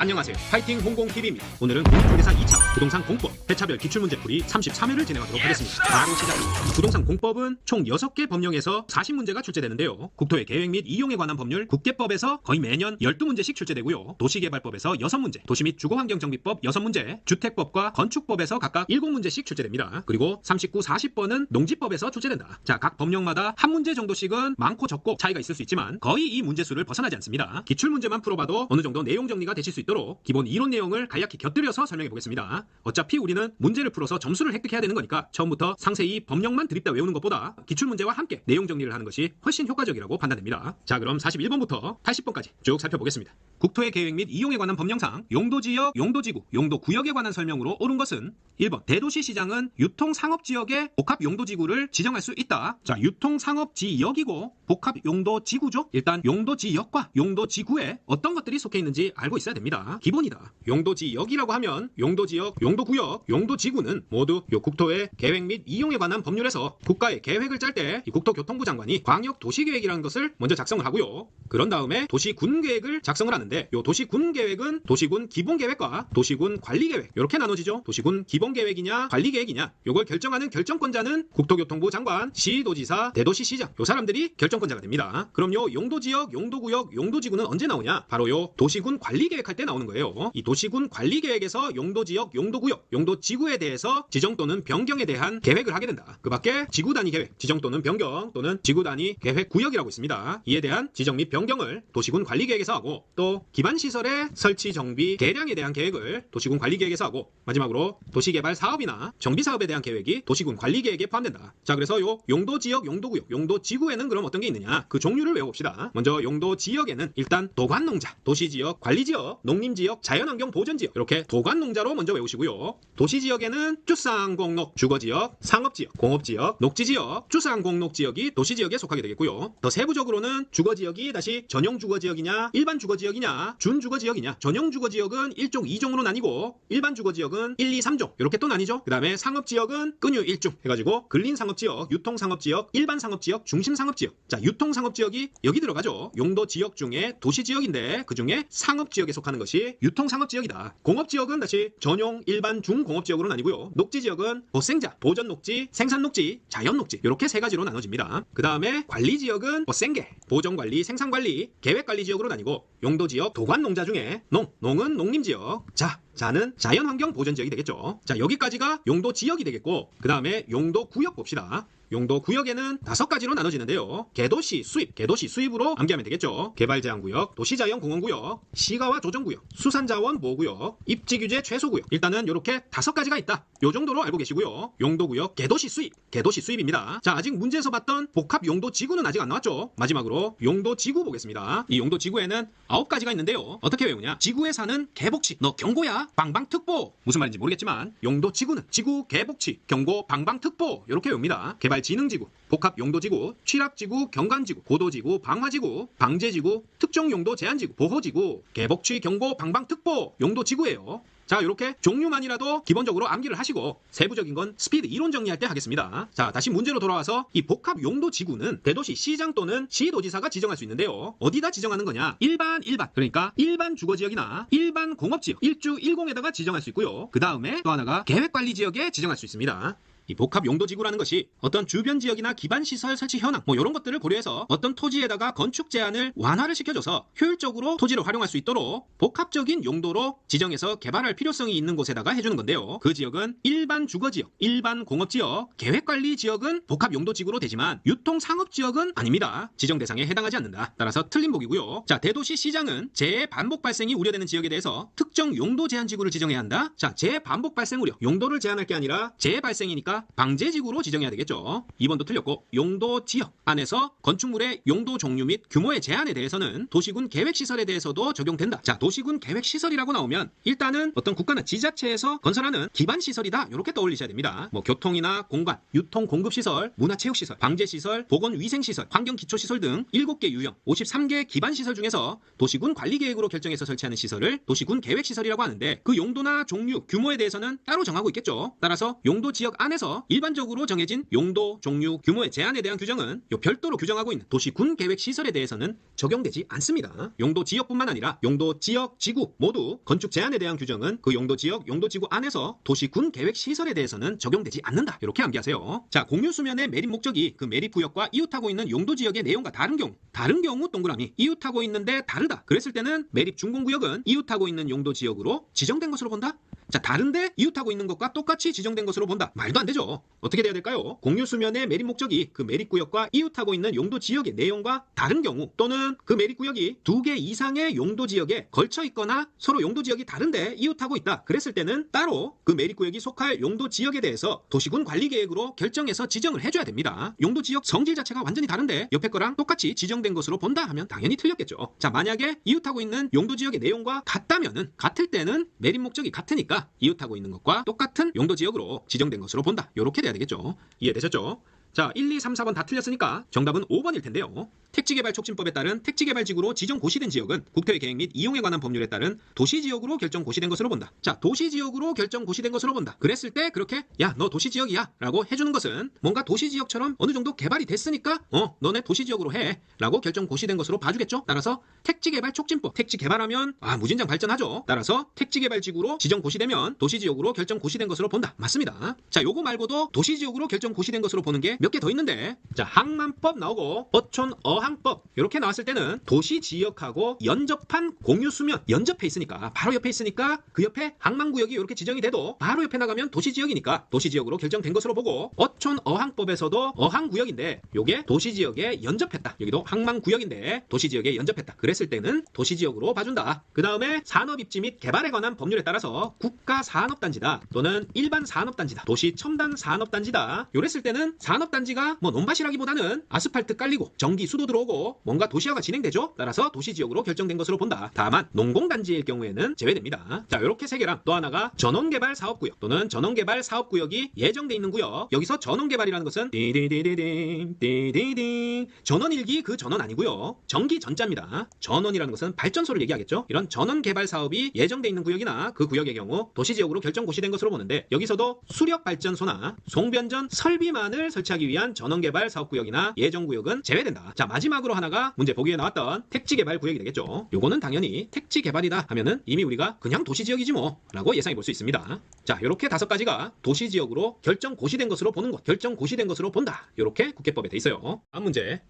안녕하세요. 파이팅 홍공TV입니다. 오늘은 공인중개사 2차 부동산 공법 회차별 기출문제풀이 33회를 진행하도록 하겠습니다. 바로 시작합니다. 부동산 공법은 총 6개 법령에서 40문제가 출제되는데요. 국토의 계획 및 이용에 관한 법률 국계법에서 거의 매년 12문제씩 출제되고요. 도시개발법에서 6문제, 도시 및 주거환경정비법 6문제, 주택법과 건축법에서 각각 7문제씩 출제됩니다. 그리고 39, 40번은 농지법에서 출제된다. 자, 각 법령마다 한 문제 정도씩은 많고 적고 차이가 있을 수 있지만 거의 이 문제수를 벗어나지 않습니다. 기출문제만 풀어봐도 어느 정도 내용 정리가 되실 수 있 도록 기본 이론 내용을 간략히 곁들여서 설명해 보겠습니다. 어차피 우리는 문제를 풀어서 점수를 획득해야 되는 거니까 처음부터 상세히 법령만 드립다 외우는 것보다 기출문제와 함께 내용 정리를 하는 것이 훨씬 효과적이라고 판단됩니다. 자, 그럼 41번부터 80번까지 쭉 살펴보겠습니다. 국토의 계획 및 이용에 관한 법령상 용도지역, 용도지구, 용도구역에 관한 설명으로 옳은 것은 1번 대도시 시장은 유통상업지역의 복합용도지구를 지정할 수 있다. 자, 유통상업지역이고 복합용도지구죠. 일단 용도지역과 용도지구에 어떤 것들이 속해 있는지 알고 있어야 됩니다. 기본이다. 용도 지역이라고 하면 용도 지역, 용도 구역, 용도 지구는 모두 요 국토의 계획 및 이용에 관한 법률에서 국가의 계획을 짤 때 국토교통부 장관이 광역 도시계획이라는 것을 먼저 작성을 하고요. 그런 다음에 도시군 계획을 작성을 하는데 요 도시군 계획은 도시군 기본 계획과 도시군 관리 계획 이렇게 나눠지죠. 도시군 기본 계획이냐 관리 계획이냐 요걸 결정하는 결정권자는 국토교통부 장관, 시도지사, 대도시 시장 요 사람들이 결정권자가 됩니다. 그럼 요 용도 지역, 용도 구역, 용도 지구는 언제 나오냐? 바로 요 도시군 관리 계획할 때 나오는 거예요. 이 도시군 관리 계획에서 용도 지역, 용도 구역, 용도 지구에 대해서 지정 또는 변경에 대한 계획을 하게 된다. 그 밖에 지구 단위 계획, 지정 또는 변경 또는 지구 단위 계획 구역이라고 있습니다. 이에 대한 지정 및 변경을 도시군 관리 계획에서 하고 또 기반 시설의 설치 정비 개량에 대한 계획을 도시군 관리 계획에서 하고 마지막으로 도시 개발 사업이나 정비 사업에 대한 계획이 도시군 관리 계획에 포함된다. 자, 그래서 요 용도 지역, 용도 구역, 용도 지구에는 그럼 어떤 게 있느냐? 그 종류를 외워봅시다. 먼저 용도 지역에는 일단 도관 농자, 도시 지역, 관리 지역, 농림 지역, 자연환경 보전 지역 이렇게 도관 농자로 먼저 외우시고요. 도시 지역에는 주상공록, 주거 지역, 상업 지역, 공업 지역, 녹지 지역, 주상공록 지역이 도시 지역에 속하게 되겠고요. 더 세부적으로는 주거 지역이 다시 전용 주거 지역이냐, 일반 주거 지역이냐, 준 주거 지역이냐. 전용 주거 지역은 1종, 2종으로 나뉘고 일반 주거 지역은 1, 2, 3종 이렇게 또 나뉘죠. 그 다음에 상업 지역은 끈유 1중 해가지고 근린 상업 지역, 유통 상업 지역, 일반 상업 지역, 중심 상업 지역. 자, 유통 상업 지역이 여기 들어가죠. 용도 지역 중에 도시 지역인데 그 중에 상업 지역에 속하는 것이 유통 상업 지역이다. 공업 지역은 다시 전용, 일반, 중공업 지역으로 나뉘고요. 녹지 지역은 보생자, 보전 녹지, 생산 녹지, 자연 녹지 이렇게 세 가지로 나눠집니다. 그 다음에 관리 지역은 보생계, 보전 관리, 생산 관리, 계획 관리 지역으로 나뉘고 용도 지역, 도관 농자 중에 농, 농은 농림 지역. 자, 자는 자연환경 보전 지역이 되겠죠. 자, 여기까지가 용도 지역이 되겠고, 그 다음에 용도 구역 봅시다. 용도 구역에는 다섯 가지로 나눠지는데요. 개도시 수입, 개도시 수입으로 암기하면 되겠죠. 개발제한구역, 도시자연공원구역, 시가와 조정구역, 수산자원 보호구역, 입지규제 최소구역. 일단은 이렇게 다섯 가지가 있다. 요 정도로 알고 계시고요. 용도구역, 개도시 수입, 개도시 수입입니다. 자, 아직 문제에서 봤던 복합 용도 지구는 아직 안 나왔죠. 마지막으로 용도 지구 보겠습니다. 이 용도 지구에는 아홉 가지가 있는데요. 어떻게 외우냐? 지구에 사는 개복치, 너 경고야, 방방특보. 무슨 말인지 모르겠지만 용도 지구는 지구 개복치, 경고 방방특보 이렇게 외웁니다. 개발 지능지구, 복합 용도지구, 취락지구, 경관지구, 고도지구, 방화지구, 방제지구, 특정용도 제한지구, 보호지구, 개복취, 경고, 방방특보, 용도지구예요. 자, 이렇게 종류만이라도 기본적으로 암기를 하시고 세부적인 건 스피드 이론 정리할 때 하겠습니다. 자, 다시 문제로 돌아와서 이 복합 용도 지구는 대도시 시장 또는 시도지사가 지정할 수 있는데요. 어디다 지정하는 거냐? 일반 일반. 그러니까 일반 주거 지역이나 일반 공업 지역, 일주 일공에다가 지정할 수 있고요. 그 다음에 또 하나가 계획 관리 지역에 지정할 수 있습니다. 이 복합 용도 지구라는 것이 어떤 주변 지역이나 기반 시설 설치 현황 뭐 이런 것들을 고려해서 어떤 토지에다가 건축 제한을 완화를 시켜줘서 효율적으로 토지를 활용할 수 있도록 복합적인 용도로 지정해서 개발할 필요성이 있는 곳에다가 해주는 건데요. 그 지역은 일반 주거 지역, 일반 공업 지역, 계획 관리 지역은 복합 용도 지구로 되지만 유통 상업 지역은 아닙니다. 지정 대상에 해당하지 않는다. 따라서 틀린 복이고요. 자, 대도시 시장은 재반복 발생이 우려되는 지역에 대해서 특정 용도 제한 지구를 지정해야 한다. 자, 재반복 발생 우려. 용도를 제한할 게 아니라 재발생이니까 방제지구로 지정해야 되겠죠. 2번도 틀렸고 용도 지역 안에서 건축물의 용도 종류 및 규모의 제한에 대해서는 도시군 계획시설에 대해서도 적용된다. 자, 도시군 계획시설이라고 나오면 일단은 어떤 국가나 지자체에서 건설하는 기반시설이다. 이렇게 떠올리셔야 됩니다. 뭐 교통이나 공간, 유통 공급시설, 문화체육시설, 방제시설, 보건위생시설, 환경기초시설 등 7개 유형, 53개 기반시설 중에서 도시군 관리계획으로 결정해서 설치하는 시설을 도시군 계획시설이라고 하는데 그 용도나 종류, 규모에 대해서는 따로 정하고 있겠죠. 따라서 용도 지역 안에서 일반적으로 정해진 용도, 종류, 규모의 제한에 대한 규정은 요 별도로 규정하고 있는 도시군 계획 시설에 대해서는 적용되지 않습니다. 용도 지역뿐만 아니라 용도 지역, 지구 모두 건축 제한에 대한 규정은 그 용도 지역, 용도 지구 안에서 도시군 계획 시설에 대해서는 적용되지 않는다. 이렇게 암기하세요. 자, 공유 수면의 매립 목적이 그 매립 구역과 이웃하고 있는 용도 지역의 내용과 다른 경우, 다른 경우 동그라미 이웃하고 있는데 다르다. 그랬을 때는 매립 준공 구역은 이웃하고 있는 용도 지역으로 지정된 것으로 본다. 자, 다른데 이웃하고 있는 것과 똑같이 지정된 것으로 본다. 말도 안 되죠. 어떻게 돼야 될까요? 공유 수면의 매립 목적이 그 매립 구역과 이웃하고 있는 용도 지역의 내용과 다른 경우 또는 그 매립 구역이 두 개 이상의 용도 지역에 걸쳐 있거나 서로 용도 지역이 다른데 이웃하고 있다. 그랬을 때는 따로 그 매립 구역이 속할 용도 지역에 대해서 도시군 관리 계획으로 결정해서 지정을 해줘야 됩니다. 용도 지역 성질 자체가 완전히 다른데 옆에 거랑 똑같이 지정된 것으로 본다 하면 당연히 틀렸겠죠. 자, 만약에 이웃하고 있는 용도 지역의 내용과 같다면은 같을 때는 매립 목적이 같으니까 이웃하고 있는 것과 똑같은 용도 지역으로 지정된 것으로 본다. 이렇게 돼야 되겠죠. 이해되셨죠? 자, 1, 2, 3, 4번 다 틀렸으니까 정답은 5번일 텐데요. 택지개발 촉진법에 따른 택지개발지구로 지정 고시된 지역은 국토의 계획 및 이용에 관한 법률에 따른 도시지역으로 결정 고시된 것으로 본다. 자, 도시지역으로 결정 고시된 것으로 본다. 그랬을 때 그렇게 야, 너 도시지역이야 라고 해주는 것은 뭔가 도시지역처럼 어느 정도 개발이 됐으니까 어, 너네 도시지역으로 해 라고 결정 고시된 것으로 봐주겠죠. 따라서 택지개발 촉진법, 택지개발하면 아, 무진장 발전하죠. 따라서 택지개발지구로 지정 고시되면 도시지역으로 결정 고시된 것으로 본다. 맞습니다. 자, 요거 말고도 도시지역으로 결정 고시된 것으로 보는 게몇 개 더 있는데 자, 항만법 나오고 어촌 어항법 이렇게 나왔을 때는 도시 지역하고 연접한 공유 수면 연접해 있으니까 바로 옆에 있으니까 그 옆에 항만구역이 이렇게 지정이 돼도 바로 옆에 나가면 도시 지역이니까 도시 지역으로 결정된 것으로 보고 어촌 어항법에서도 어항구역인데 요게 도시 지역에 연접했다. 여기도 항만구역인데 도시 지역에 연접했다. 그랬을 때는 도시 지역으로 봐준다. 그 다음에 산업 입지 및 개발에 관한 법률에 따라서 국가 산업단지다 또는 일반 산업단지다 도시 첨단 산업단지다. 요랬을 때는 산업 단지가 뭐 논밭이라기보다는 아스팔트 깔리고 전기 수도 들어오고 뭔가 도시화가 진행되죠. 따라서 도시 지역으로 결정된 것으로 본다. 다만 농공단지일 경우에는 제외됩니다. 자 이렇게 세 개랑 또 하나가 전원개발 사업구역 또는 전원개발 사업구역이 예정돼 있는 구역. 여기서 전원개발이라는 것은 띠디디디딩 띠디딩 전원일기 그 전원 아니고요. 전기 전자입니다. 전원이라는 것은 발전소를 얘기하겠죠. 이런 전원개발 사업이 예정돼 있는 구역이나 그 구역의 경우 도시 지역으로 결정 고시된 것으로 보는데 여기서도 수력 발전소나 송변전 설비만을 설치 하기 위한 전원개발 사업구역이나 예정구역은 제외된다. 자 마지막으로 하나가 문제 보기에 나왔던 택지개발 구역이 되겠죠. 요거는 당연히 택지개발이다 하면은 이미 우리가 그냥 도시지역이지 뭐 라고 예상해 볼 수 있습니다. 자 이렇게 다섯 가지가 도시지역으로 결정 고시된 것으로 보는 것, 결정 고시된 것으로 본다. 이렇게 국회법에 돼 있어요. 다음 문제.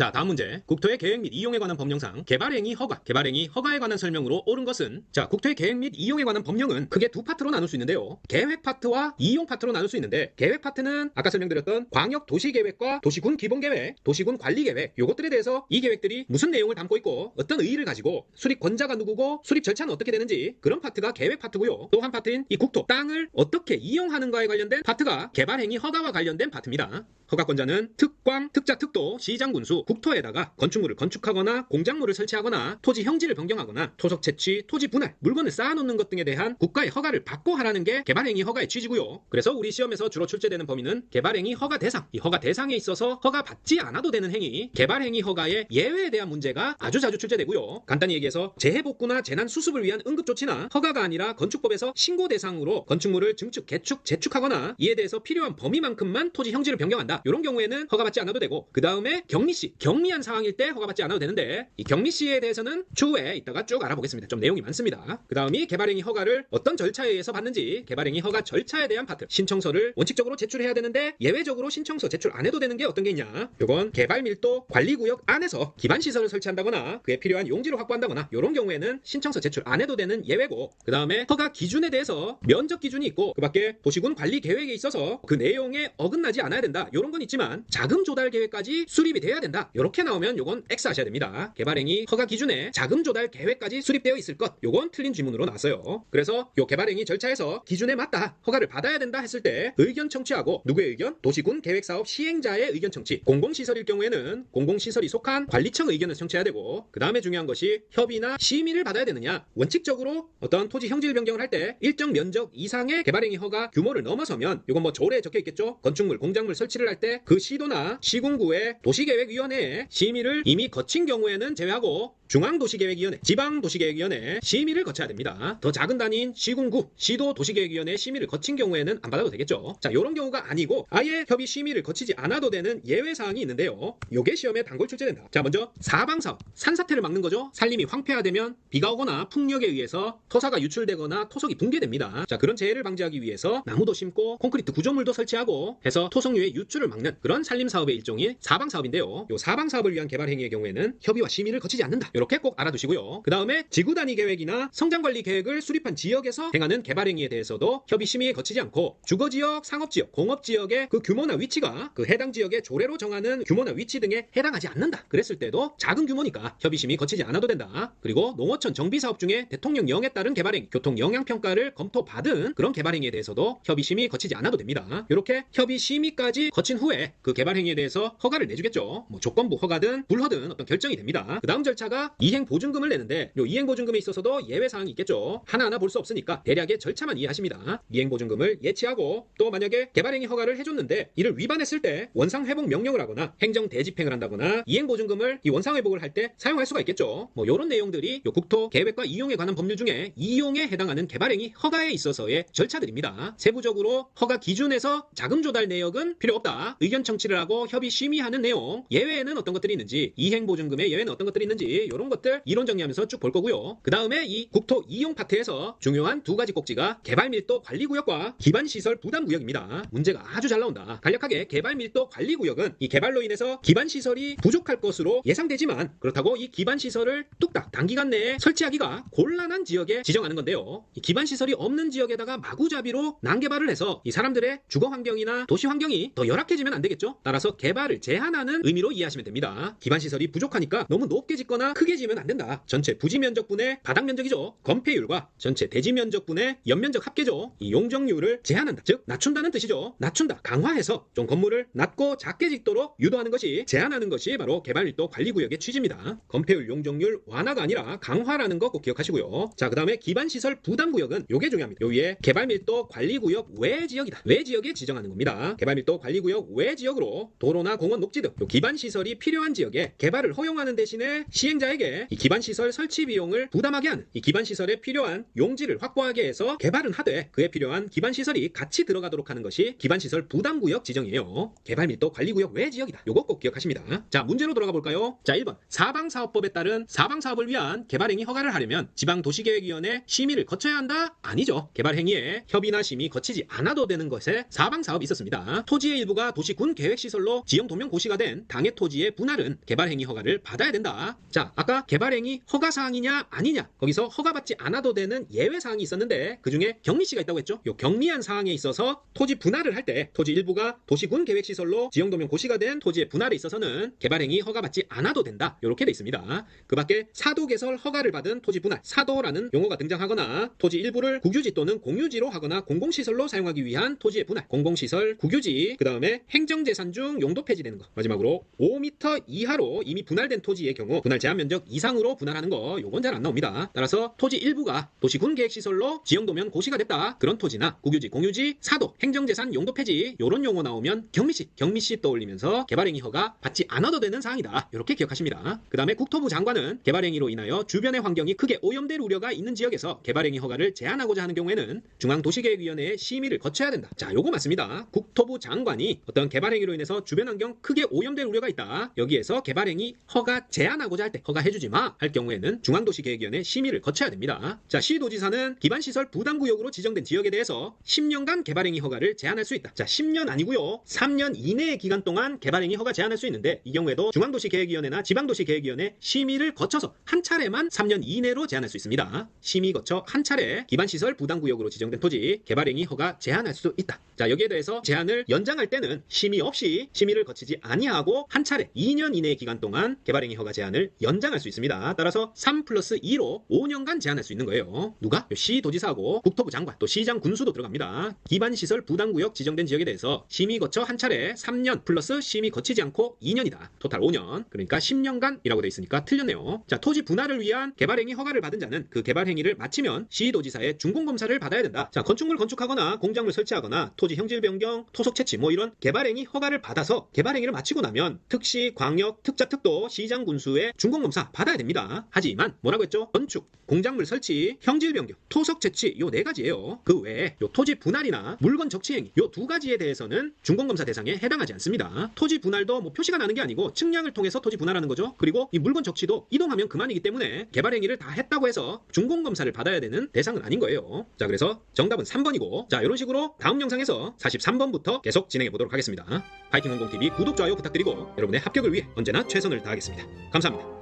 자, 다음 문제. 국토의 계획 및 이용에 관한 법령상 개발행위 허가, 개발행위 허가에 관한 설명으로 옳은 것은 자, 국토의 계획 및 이용에 관한 법령은 크게 두 파트로 나눌 수 있는데요. 계획 파트와 이용 파트로 나눌 수 있는데 계획 파트는 아까 설명드렸던 광역 도시 계획과 도시군 기본 계획, 도시군 관리 계획 요것들에 대해서 이 계획들이 무슨 내용을 담고 있고 어떤 의의를 가지고 수립 권자가 누구고 수립 절차는 어떻게 되는지 그런 파트가 계획 파트고요. 또 한 파트인 이 국토 땅을 어떻게 이용하는가에 관련된 파트가 개발행위 허가와 관련된 파트입니다. 허가권자는 특광, 특자, 특도, 시장 군수, 국토에다가 건축물을 건축하거나 공작물을 설치하거나 토지 형질을 변경하거나 토속 채취, 토지 분할, 물건을 쌓아놓는 것 등에 대한 국가의 허가를 받고 하라는 게 개발행위 허가의 취지고요. 그래서 우리 시험에서 주로 출제되는 범위는 개발행위 허가 대상, 이 허가 대상에 있어서 허가 받지 않아도 되는 행위, 개발행위 허가의 예외에 대한 문제가 아주 자주 출제되고요. 간단히 얘기해서 재해복구나 재난 수습을 위한 응급조치나 허가가 아니라 건축법에서 신고 대상으로 건축물을 증축, 개축, 재축하거나 이에 대해서 필요한 범위만큼만 토지 형질을 변경한다. 이런 경우에는 허가받지 않아도 되고 그 다음에 격리시, 경미한 상황일 때 허가받지 않아도 되는데 이 격리시에 대해서는 추후에 이따가 쭉 알아보겠습니다. 좀 내용이 많습니다. 그 다음이 개발행위 허가를 어떤 절차에 의해서 받는지 개발행위 허가 절차에 대한 파트 신청서를 원칙적으로 제출해야 되는데 예외적으로 신청서 제출 안 해도 되는 게 어떤 게 있냐 요건 개발 밀도 관리구역 안에서 기반 시설을 설치한다거나 그에 필요한 용지를 확보한다거나 이런 경우에는 신청서 제출 안 해도 되는 예외고 그 다음에 허가 기준에 대해서 면적 기준이 있고 그 밖에 도시군 관리 계획에 있어서 그 내용에 어긋나지 않아야 된다 이런 건 있지만 자금 조달 계획까지 수립이 돼야 된다 이렇게 나오면 요건 X 하셔야 됩니다. 개발행위 허가 기준에 자금 조달 계획까지 수립되어 있을 것. 요건 틀린 지문으로 나왔어요. 그래서 요 개발행위 절차에서 기준에 맞다 허가를 받아야 된다 했을 때 의견 청취하고 누구의 의견? 도시군 계획사업 시행자의 의견 청취. 공공시설일 경우에는 공공시설이 속한 관리청 의견을 청취해야 되고 그 다음에 중요한 것이 협의나 심의를 받아야 되느냐. 원칙적으로 어떤 토지 형질 변경을 할 때 일정 면적 이상의 개발행위 허가 규모를 넘어서면 이건 뭐 조례에 적혀 있겠죠? 건축물 공작물 설치를 할 때 그 시도나 시군구의 도시계획위원 회에 심의를 이미 거친 경우에는 제외하고 중앙도시계획위원회, 지방도시계획위원회 심의를 거쳐야 됩니다. 더 작은 단위인 시군구, 시도도시계획위원회 심의를 거친 경우에는 안 받아도 되겠죠. 자, 이런 경우가 아니고 아예 협의 심의를 거치지 않아도 되는 예외 사항이 있는데요. 요게 시험에 단골 출제된다. 자, 먼저 사방사업, 산사태를 막는 거죠. 산림이 황폐화되면 비가 오거나 풍력에 의해서 토사가 유출되거나 토속이 붕괴됩니다. 자, 그런 재해를 방지하기 위해서 나무도 심고 콘크리트 구조물도 설치하고 해서 토속류의 유출을 막는 그런 산림 사업의 일종이 사방 사업인데요. 요 사방 사업을 위한 개발 행위의 경우에는 협의와 심의를 거치지 않는다. 이렇게 꼭 알아두시고요. 그 다음에 지구 단위 계획이나 성장 관리 계획을 수립한 지역에서 행하는 개발 행위에 대해서도 협의 심의에 거치지 않고 주거 지역, 상업 지역, 공업 지역의 그 규모나 위치가 그 해당 지역의 조례로 정하는 규모나 위치 등에 해당하지 않는다. 그랬을 때도 작은 규모니까 협의 심의 거치지 않아도 된다. 그리고 농어촌 정비 사업 중에 대통령령에 따른 개발 행위, 교통 영향 평가를 검토받은 그런 개발 행위에 대해서도 협의 심의 거치지 않아도 됩니다. 이렇게 협의 심의까지 거친 후에 그 개발 행위에 대해서 허가를 내주겠죠. 뭐 조건부 허가든 불허든 어떤 결정이 됩니다. 그 다음 절차가 이행 보증금을 내는데 요 이행 보증금에 있어서도 예외 사항이 있겠죠. 하나하나 볼 수 없으니까 대략의 절차만 이해하십니다. 이행 보증금을 예치하고 또 만약에 개발 행위 허가를 해줬는데 이를 위반했을 때 원상 회복 명령을 하거나 행정 대집행을 한다거나 이행 보증금을 이 원상 회복을 할 때 사용할 수가 있겠죠. 뭐 이런 내용들이 요 국토 계획과 이용에 관한 법률 중에 이용에 해당하는 개발 행위 허가에 있어서의 절차들입니다. 세부적으로 허가 기준에서 자금 조달 내역은 필요 없다. 의견 청취를 하고 협의 심의하는 내용 예외에는 어떤 것들이 있는지 이행 보증금의 예외는 어떤 것들이 있는지 이런 것들 이론 정리하면서 쭉 볼 거고요. 그 다음에 이 국토 이용 파트에서 중요한 두 가지 꼭지가 개발 밀도 관리 구역과 기반 시설 부담 구역입니다. 문제가 아주 잘 나온다. 간략하게 개발 밀도 관리 구역은 이 개발로 인해서 기반 시설이 부족할 것으로 예상되지만 그렇다고 이 기반 시설을 뚝딱 단기간 내에 설치하기가 곤란한 지역에 지정하는 건데요. 이 기반 시설이 없는 지역에다가 마구잡이로 난개발을 해서 이 사람들의 주거 환경이나 도시 환경이 더 열악해지면 안 되겠죠. 따라서 개발을 제한하는 의미로 이해하시면 됩니다. 기반 시설이 부족하니까 너무 높게 짓거나 크게 지으면 안 된다. 전체 부지 면적분의 바닥 면적이죠. 건폐율과 전체 대지 면적분의 연면적 합계죠. 이 용적률을 제한한다. 즉 낮춘다는 뜻이죠. 낮춘다. 강화해서 좀 건물을 낮고 작게 짓도록 유도하는 것이 제한하는 것이 바로 개발밀도 관리구역의 취지입니다. 건폐율 용적률 완화가 아니라 강화라는 거 꼭 기억하시고요. 자, 그 다음에 기반시설 부담구역은 요게 중요합니다. 요 위에 개발밀도 관리구역 외 지역이다. 외 지역에 지정하는 겁니다. 개발밀도 관리구역 외 지역으로 도로나 공원, 녹지 등요 기반시설이 필요한 지역에 개발을 허용하는 대신에 시행자 에게 이 기반시설 설치 비용을 부담하게 하는 이 기반시설에 필요한 용지를 확보하게 해서 개발은 하되 그에 필요한 기반시설이 같이 들어가도록 하는 것이 기반시설 부담구역 지정이에요. 개발 밀도 관리구역 외 지역이다. 요거 꼭 기억하십니다. 자, 문제로 돌아가 볼까요? 자, 1번. 사방사업법에 따른 사방사업을 위한 개발행위 허가를 하려면 지방도시계획위원회 심의를 거쳐야 한다? 아니죠. 개발행위에 협의나 심의 거치지 않아도 되는 것에 사방사업이 있었습니다. 토지의 일부가 도시군 계획시설로 지형 도면 고시가 된 당해 토지의 분할은 개발행위 허가를 받아야 된다. 자, 아까 개발행위 허가 사항이냐 아니냐 거기서 허가받지 않아도 되는 예외 사항이 있었는데 그 중에 격리시가 있다고 했죠. 요 격리한 사항에 있어서 토지 분할을 할 때 토지 일부가 도시군 계획시설로 지형도면 고시가 된 토지의 분할에 있어서는 개발행위 허가받지 않아도 된다. 이렇게 돼 있습니다. 그 밖에 사도 개설 허가를 받은 토지 분할, 사도라는 용어가 등장하거나 토지 일부를 국유지 또는 공유지로 하거나 공공시설로 사용하기 위한 토지의 분할, 공공시설, 국유지, 그 다음에 행정재산 중 용도 폐지되는 거. 마지막으로 5m 이하로 이미 분할된 토지의 경우 분할 제한 면적 이상으로 분할하는 거 요건 잘 안 나옵니다. 따라서 토지 일부가 도시군 계획시설로 지형도면 고시가 됐다. 그런 토지나 국유지, 공유지, 사도, 행정재산 용도 폐지 요런 용어 나오면 경미시, 경미시 떠올리면서 개발행위 허가 받지 않아도 되는 사항이다. 이렇게 기억하십니다. 그 다음에 국토부 장관은 개발행위로 인하여 주변의 환경이 크게 오염될 우려가 있는 지역에서 개발행위 허가를 제한하고자 하는 경우에는 중앙도시계획위원회의 심의를 거쳐야 된다. 자, 요거 맞습니다. 국토부 장관이 어떤 개발행위로 인해서 주변 환경 크게 오염될 우려가 있다. 여기에서 개발행위 허가 제한하고자 할 때 허가 해주지 마 할 경우에는 중앙도시계획위원회 심의를 거쳐야 됩니다. 자, 시도지사는 기반시설 부담구역으로 지정된 지역에 대해서 10년간 개발행위 허가를 제한할 수 있다. 자, 10년 아니고요. 3년 이내의 기간 동안 개발행위 허가 제한할 수 있는데 이 경우에도 중앙도시계획위원회나 지방도시계획위원회 심의를 거쳐서 한 차례만 3년 이내로 제한할 수 있습니다. 심의 거쳐 한 차례 기반시설 부담구역으로 지정된 토지 개발행위 허가 제한할 수 있다. 자, 여기에 대해서 제한을 연장할 때는 심의 없이 심의를 거치지 아니하고 한 차례 2년 이내의 기간 동안 개발행위 허가 제한을 연장 할 수 있습니다. 따라서 3 플러스 2로 5년간 제한할 수 있는 거예요. 누가? 시 도지사하고 국토부 장관 또 시장 군수도 들어갑니다. 기반시설 부담구역 지정된 지역에 대해서 심의 거쳐 한 차례 3년 플러스 심의 거치지 않고 2년이다. 토탈 5년. 그러니까 10년간이라고 돼 있으니까 틀렸네요. 자, 토지 분할을 위한 개발행위 허가를 받은 자는 그 개발행위를 마치면 시도지사의 준공검사를 받아야 된다. 자, 건축물 건축하거나 공작물 설치하거나 토지 형질 변경, 토속 채취 뭐 이런 개발행위 허가를 받아서 개발행위를 마치고 나면 특시, 광역, 특자, 특도, 시장 군수의 준공검사 공공검사 받아야 됩니다. 하지만 뭐라고 했죠? 건축, 공작물 설치, 형질 변경, 토석 채취 요 네 가지예요. 그 외에 요 토지 분할이나 물건 적치 행위 요 두 가지에 대해서는 준공검사 대상에 해당하지 않습니다. 토지 분할도 뭐 표시가 나는 게 아니고 측량을 통해서 토지 분할하는 거죠. 그리고 이 물건 적치도 이동하면 그만이기 때문에 개발 행위를 다 했다고 해서 준공검사를 받아야 되는 대상은 아닌 거예요. 자 그래서 정답은 3번이고 자 이런 식으로 다음 영상에서 43번부터 계속 진행해 보도록 하겠습니다. 파이팅 공공TV 구독 좋아요 부탁드리고 여러분의 합격을 위해 언제나 최선을 다하겠습니다. 감사합니다.